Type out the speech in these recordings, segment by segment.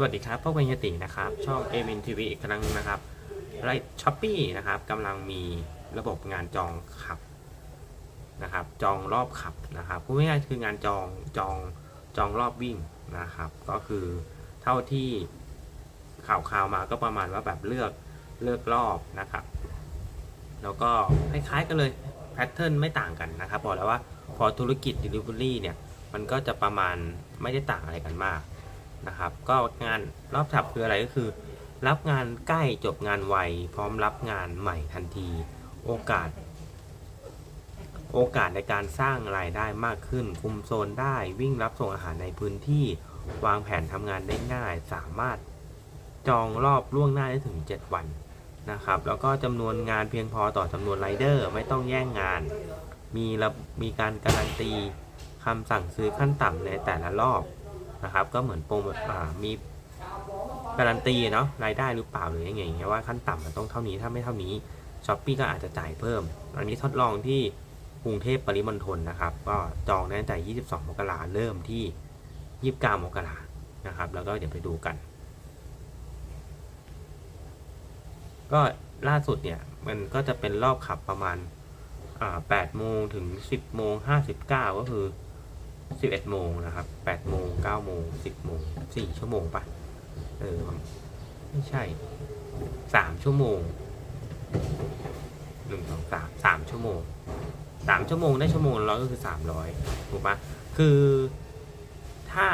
สวัสดีครับพวกเวนยตินะครับ ช่องเอมินทีวีอีกครั้งนึงนะครับไรช้อปปี้นะครับกำลังมีระบบงานจองขับนะครับ จองรอบขับนะครับพูดง่ายๆคืองานจองจองจองรอบวิ่งนะครับ ก็คือเท่าที่ข่าวข่าวมาก็ประมาณว่าแบบเลือกเลือกรอบนะครับ แล้วก็คล้ายๆกันเลยแพทเทิร์นไม่ต่างกันนะครับบอกแล้วว่าพอธุรกิจ Delivery เนี่ยมันก็จะประมาณไม่ได้ต่างอะไรกันมาก นะครับ ก็งานรอบฉับคืออะไรก็คือ รับงานใกล้จบงานไวพร้อมรับงานใหม่ทันที โอกาส โอกาสในการสร้างรายได้มากขึ้น คุมโซนได้วิ่งรับส่งอาหารในพื้นที่ วางแผนทำงานได้ง่าย สามารถจองรอบล่วงหน้าได้ถึง 7 วันนะครับ แล้วก็จำนวนงานเพียงพอต่อจำนวนไรเดอร์ไม่ต้องแย่งงาน มีมีการการันตีคำสั่งซื้อขั้นต่ำในแต่ละรอบ นะครับ ก็เหมือนโปรโมทมีการันตีเนาะรายได้หรือเปล่าหรือยังไงอย่างเงี้ยว่าขั้นต่ำมันต้องเท่านี้ถ้าไม่เท่านี้ช้อปปี้ก็อาจจะจ่ายเพิ่ม อันนี้ทดลองที่กรุงเทพปริมณฑลนะครับ ก็จองได้ตั้งแต่ 22 มกราเริ่มที่ 29 มกรานะครับ แล้วก็เดี๋ยวไปดูกัน ก็ล่าสุดเนี่ย มันก็จะเป็นรอบขับประมาณ8โมงถึง 10โมง59 ก็คือ 11โมงนะครับ8โมง9โมง10โมง4ชั่วโมงปะเออไม่ใช่ 3 ชั่วโมง1 2 3 3ชั่วโมง 3 ชั่วโมงได้ชั่วโมงร้อยก็คือ 300 ถูกปะคือถ้า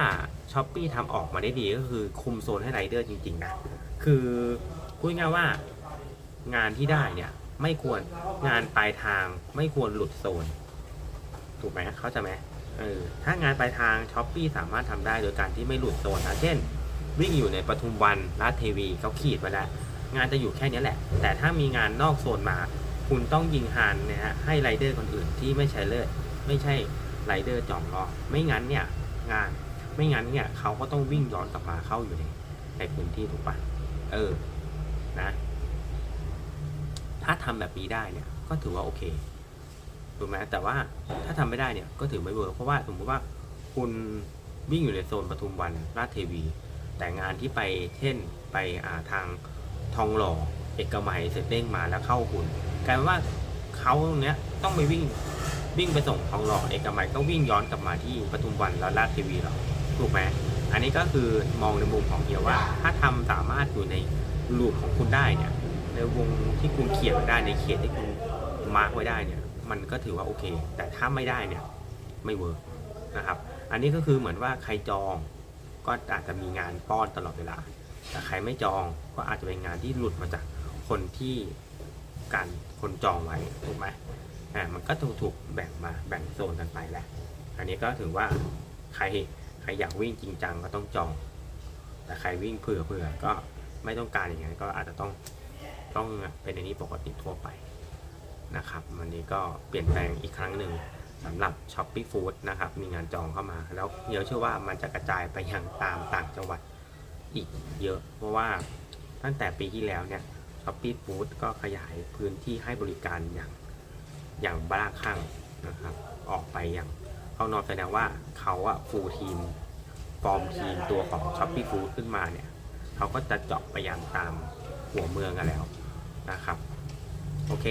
ช้อปปี้ทำออกมาได้ดีก็คือคุมโซนให้ไรเดอร์จริง ๆ นะ คือพูดง่ายว่างานที่ได้เนี่ยไม่ควรงานปลายทางไม่ควรหลุดโซน ถูกไหมเข้าใจไหม เออถ้างานปลายทางช้อปปี้สามารถทำได้โดยการที่ไม่หลุดโซนนะเช่น วิ่งอยู่ในปทุมวันลาดเทวีเขาขีดไว้แล้วงานจะอยู่แค่นี้แหละ แต่ถ้ามีงานนอกโซนมา คุณต้องยิงฮานนะฮะให้ไรเดอร์คนอื่นที่ไม่ใช่เลือดไม่ใช่ไรเดอร์จองรอไม่งั้นเนี่ยงานไม่งั้นเนี่ยเขาก็ต้องวิ่งย้อนกลับมาเข้าอยู่ในในพื้นที่ถูกปะเออนะ ถ้าทำแบบนี้ได้เนี่ย ก็ถือว่าโอเค ถูกไหมแต่ว่าถ้าทำไม่ได้เนี่ยก็ถือไม่เวิร์กเพราะว่าสมมติว่าคุณวิ่งอยู่ในโซนปทุมวันราชเทวี แต่งานที่ไปเช่นไปาทางทองหล่อเอกมัยเสร็จเด้งมาแล้วเข้าคุณกลายเป็นว่าเขาตรงเนี้ยต้องไปวิ่งวิ่งไปส่งทองหล่อเอกมัยก็วิ่งย้อนกลับมาที่ปทุมวันแล้วราชเทวีหรอถูกไหมอันนี้ก็คือมองในมุมของเฮียว่า ถ้าทำสามารถอยู่ในลูปของคุณได้เนี่ยในวงที่คุณเขียนไว้ได้ในเขตที่คุณมาร์กไว้ได้เนี่ย มันก็ถือว่าโอเค แต่ถ้าไม่ได้เนี่ยไม่เวิร์กนะครับ อันนี้ก็คือเหมือนว่าใครจองก็อาจจะมีงานป้อนตลอดเวลา แต่ใครไม่จองก็อาจจะเป็นงานที่หลุดมาจากคนที่การคนจองไว้ถูกไหมอ่ามันก็ถูกถูกแบ่งมาแบ่งโซนกันไปแหละ อันนี้ก็ถือว่าใครใครอยากวิ่งจริงจังก็ต้องจอง แต่ใครวิ่งเผื่อเผื่อก็ไม่ต้องการอย่างนั้นก็อาจจะต้องต้องเป็นในนี้ปกติทั่วไป นี้ก็เปลี่ยนแปลงอีกครั้งหนึ่งสำหรับ s h o p ปี้ฟู้ดนะครับ มีงานจองเข้ามา แล้วเดี๋ยวเชื่อว่ามันจะกระจายไปยังตามต่างจังหวัดอีกเยอะ เพราะว่าตั้งแต่ปีที่แล้วเนี่ย s h o p ปี้ฟู้ดก็ขยายพื้นที่ให้บริการอย่างอย่างบ้าคลั่งนะครับ ออกไปอย่างเขานอนแสดงว่าเขาอะฟูลทีมฟอร์มทีมตัวของ s h o p ปี้ฟู้ดขึ้นมาเนี่ยเขาก็จะเจาะไปยังตามหัวเมืองกันแล้วนะครับ โอเค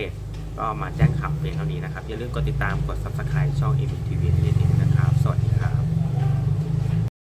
ก็มาแจ้งข่าวเพียงเท่านี้นะครับ อย่าลืมกดติดตามกด subscribe ช่อง m t v นิดนึงนะครับ สวัสดีครับ